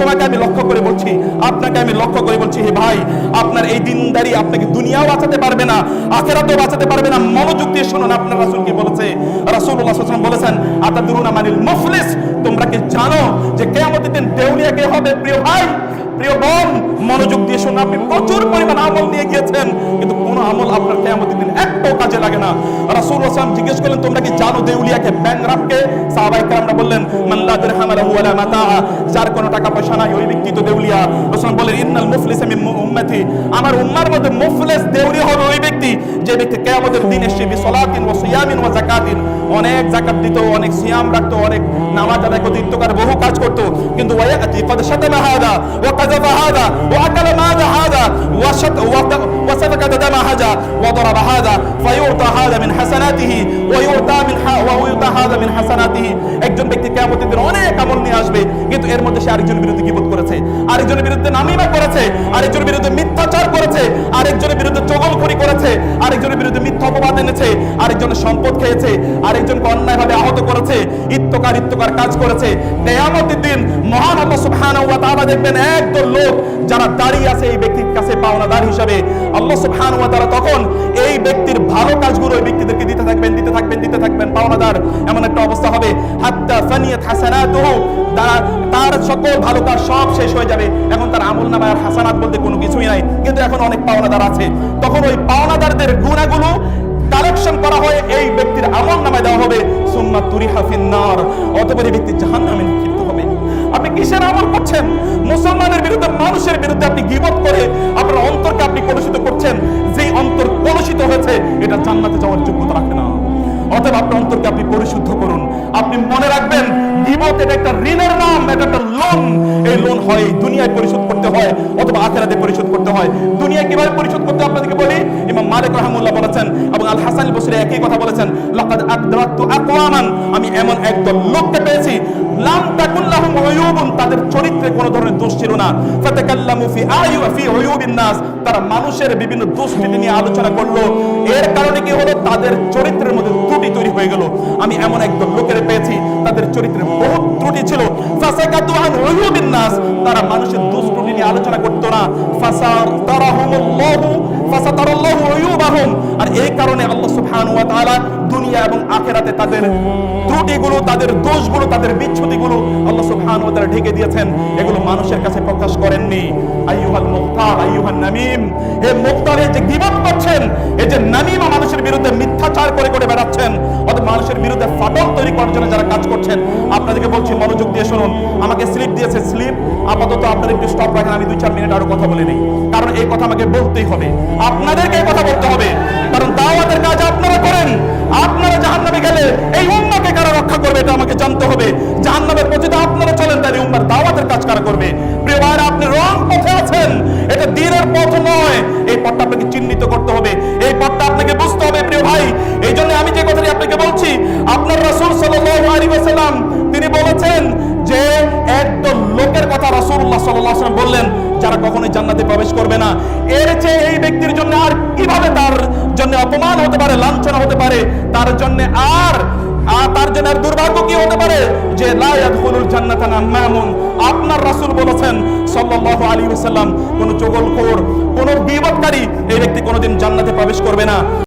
তোমাকে আমি লক্ষ্য করে বলছি, আপনাকে আমি লক্ষ্য করে বলছি, হে ভাই, আপনার এই দিনদারি আপনাকে দুনিয়াও বাঁচাতে পারবে না, আখেরাতেও বাঁচাতে পারবে না। মনোযোগ দিয়ে শুনুন, আপনার রাসূল বলেছে? রাসূলুল্লাহ সাল্লাল্লাহু আলাইহি বলেছেন, আতাদরুনা মানিল মুফলিস? তোমরা কি জানো যে কিয়ামতের দিন দেউলিয়া কে হবে? প্রিয় ভাই, প্রিয় বোন, মনোযোগ দিয়ে শুনুন, আপনি প্রচুর পরিমাণ আমল নিয়ে গিয়েছেন, কিন্তু কোনো আমল আপনার কিয়ামতের দিন একটাও কাজে লাগে না। জিজ্ঞেস করলেন, তোমরা কি জানো দেউলিয়াকে? কেরামরা বললেন মাতা যার কোনো টাকা পয়সা নাই, ওই ব্যক্তি তো দেউলিয়া। বলেন ইন্নাল মুফলিস আমার উম্মার মধ্যে মুফলিস হবে ওই ব্যক্তি, যে ব্যক্তি বিসলাতিন সিয়ামিন যাকাতিন, অনেক যাকাত দিত, অনেক সিয়াম রাখতো, অনেক নামাজ আদায় ইত্তকার বহু কাজ করতো। কিন্তু ওয়ায়াতি কদ শাতামা হাদা, ওয়া কাযাবা হাদা, ওয়া আকালা মাদা হাদা, ওয়া শাত ওয়া সাফাকা দামা হাদা ওয়া ضرب هذا فيعطى هذا من حسناته ويعطى من ح- ويعطى هذا من حسناته একজন ব্যক্তি কিয়ামতের দিন অনেক আমল নিয়ে আসবে কিন্তু এর মধ্যে সে আরেকজনের বিরুদ্ধে গীবত করেছে আরেকজনের বিরুদ্ধে নামিমা করেছে আরেকজনের বিরুদ্ধে মিথ্যাচার করেছে আরেকজনের বিরুদ্ধে চগলখড়ি করেছে আরেকজনের বিরুদ্ধে মিথ্যা অপবাদ এনেছে আরেকজনের সম্পদ খেয়েছে আরেকজনকে অন্যায়ভাবে আহত করেছে ইত্যকার ইত্যকার কাজ করেছে কিয়ামতের দিন মহান আল্লাহ সুবহানাহু ওয়া তাআলা দেখবেন একদল লোক যারা দাঁড়িয়ে আছে এই ব্যক্তির কাছে পাওনাদার হিসাবে আল্লাহ সুবহানাহু ওয়া তাআলা তখন এই ব্যক্তির ভালো কাজগুলো ওই ব্যক্তিদেরকে দিতে থাকবেন দিতে থাকবেন দিতে থাকবেন। পাওনাদার এমন একটা অবস্থা হবে, হাত্তা ফানিয়াত হাসানাতুহু, তার তার সকল ভালো কাজ সব শেষ হয়ে যাবে। এখন তার আমল নামায় আর হাসানাত বলতে কোনো কিছুই নাই। কিন্তু এখন অনেক পাওনাদার আছে। তখন ওই পাওনাদারদের গুণাগুলো কালেকশন করা হয় এই ব্যক্তির আমল নামায় দেওয়া হবে। সুম্মা তুরিহা ফিন্নার। অতঃপর এই ব্যক্তি জাহান্নামে নিক্ষিপ্ত হবে। আপনি কিসের আমল করছেন? মুসলমানের বিরুদ্ধে, মানুষের বিরুদ্ধে আপনি গিবত করে এটা জান্নাতে যাওয়ার যোগ্যতা রাখে না। অতএব আপনার অন্তরকে আপনি পরিশুদ্ধ করুন। আপনি মনে রাখবেন, গিবত এটা একটা ঋণের নাম, এটা একটা লোন। এই লোন হয় দুনিয়ায় পরিশোধ করতে হয়, অথবা আখেরাতে পরিশোধ করতে হয়। দুনিয়ায় কীভাবে পরিশোধ করতে আপনাদেরকে বলি? ইমাম মালিক রাহমাহুল্লাহ বলেছেন এবং আল হাসান বসরি একই কথা বলেছেন, লাকাদ আকদারাতু আকওয়ামান। আমি এমন একদল লোককে পেয়েছি, লাম উয়ুবুন তাদের চরিত্রে কোনো ধরনের দোষ ছিল না। আয়ু ফি উয়ুবিন নাস। তারা মানুষের বিভিন্ন দোষ নিয়ে আলোচনা করল। এর কারণে কি হলো? তাদের চরিত্রের মধ্যে নিয়ে আলোচনা করতো না। আর এই কারণে আল্লাহ দুনিয়া এবং আখেরাতে তাদের ত্রুটিগুলো, তাদের দোষগুলো, তাদের বিচ্ছুতিগুলো আল্লাহ ঢেকে দিয়েছেন। এগুলো মানুষের কাছে প্রকাশ করেননি। আইয়ুহাল মুখতার, আইয়ুহান নামিম। মুখতার যে গীবত করছেন এই যে নামিমা মানুষের বিরুদ্ধে মিথ্যাচার করে করে বেড়াচ্ছেন, অথবা মানুষের বিরুদ্ধে ফাটল তৈরি করার জন্য একটু স্টপ রাখেন, আমি দুই চার মিনিট আরও কথা বলে নেই। কারণ এই কথা আমাকে বলতেই হবে। আপনাদেরকে কথা বলতে হবে। কারণ দাওয়াতের কাজ আপনারা করেন। আপনারা জাহান্নামে গেলে এই উম্মাকে কারা রক্ষা করবে এটা আমাকে জানতে হবে। জাহান্নামের পথে তো আপনারা চলেন, তাহলে উম্মার দাওয়াতের কাজ কারা করবে? প্রিয় ভাইরা আপনি রং পথে আছেন। এটা দিনের পথ নয়। এই পথটা আপনাকে চিহ্নিত করতে হবে। এই পথটা আপনাকে বুঝতে হবে, প্রিয় ভাই। এই জন্য আমি যে কথাটি আপনাকে বলছি, আপনার রাসূল সাল্লাল্লাহু আলাইহি ওয়াসাল্লাম, তিনি বলেছেন যে একদল লোকের কথা রাসূলুল্লাহ সাল্লাল্লাহু আলাইহি বললেন, যারা কখনোই জান্নাতে প্রবেশ করবে না। এর চেয়ে এই ব্যক্তির জন্য আর কীভাবে তার জন্য অপমান হতে পারে, লাঞ্ছনা হতে পারে? তার জন্য আর তার জন্য আর দুর্ভাগ্য কি হতে পারে? যে আপনার রাসূল বলেছেন, সাল্লাল্লাহু আলাইহি ওয়াসাল্লাম, কোন চগলখোর, কোন বিবাদকারী এই ব্যক্তি কোনোদিন জান্নাতে প্রবেশ করবে না।